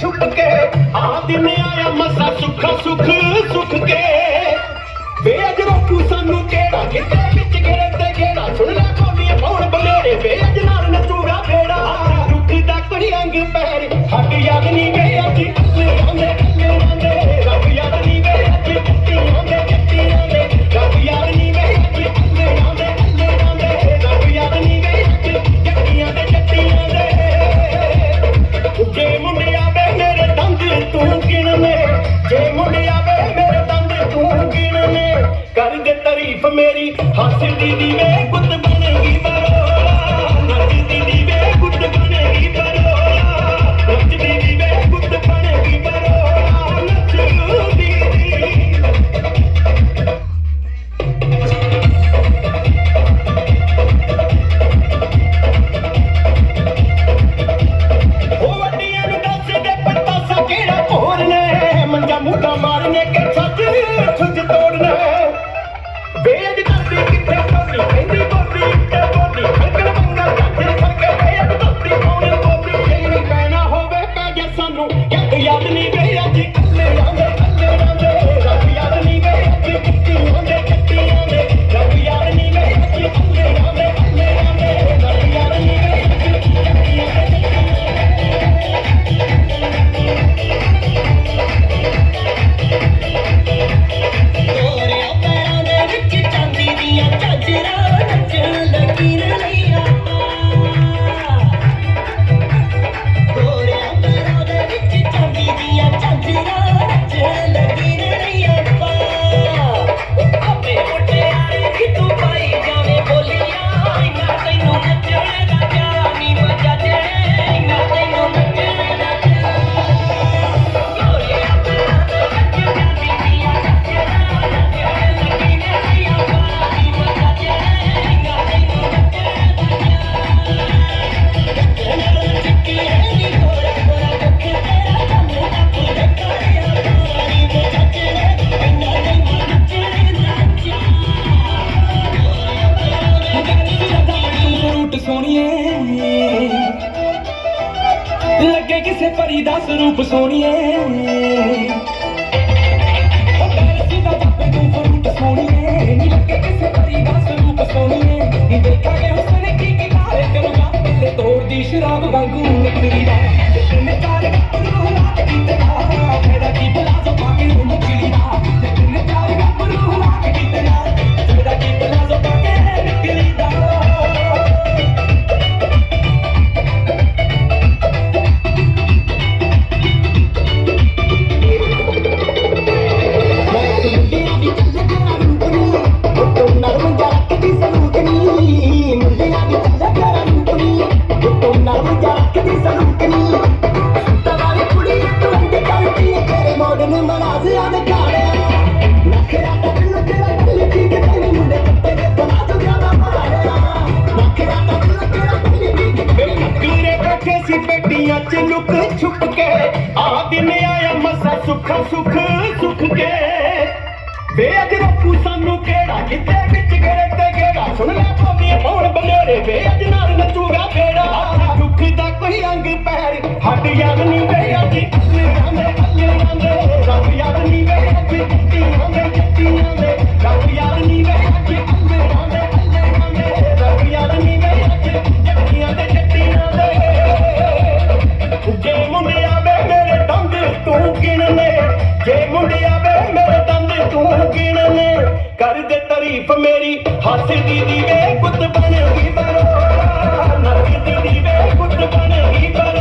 छुटके आदमी Thank you. ਵੈਸੇ ਭਰੀ ਦਾ ਸਰੂਪ ਸੋਣੀਏ ਸੁੱਖ ਸੁੱਖ ਸੁੱਖ ਕੇ। ਵੇ ਅੱਜ ਰੱਖੂ ਸਾਨੂੰ ਕਿਹੜਾ? ਕਿਤੇ ਵਿੱਚ ਗਰੇ ਤੇ ਗੇੜਾ ਸੁਣ ਲੈ ਭਾਵੇਂ ਮੌਣ ਬਨੇਰੇ। ਵੇ ਅੱਜ ਨਾਲ ਨੱਚੂਗਾ ਫੇੜਾ ਦੁੱਖ ਦਾ ਕੋਈ ਅੰਗ ਪੈਰ। ਹਟ ਯਾਦ ਨਹੀਂ ਤੂੰ ਗਿਣ ਲੈ? ਜੇ ਮੁੰਡਿਆ ਵੇ, ਮੇਰੇ ਦੰਦ ਤੂੰ ਗਿਣ ਲੈ? ਕਰ ਦੇ ਤਾਰੀਫ ਮੇਰੀ ਹੱਸਦੀ ਦੀ ਵੇ ਗੁੱਤ ਬਣੇਗੀ ਬਰੋ। ਨਾ ਦੀ ਵੇ ਗੁੱਤ ਬਣੇਗੀ ਬਰੋ।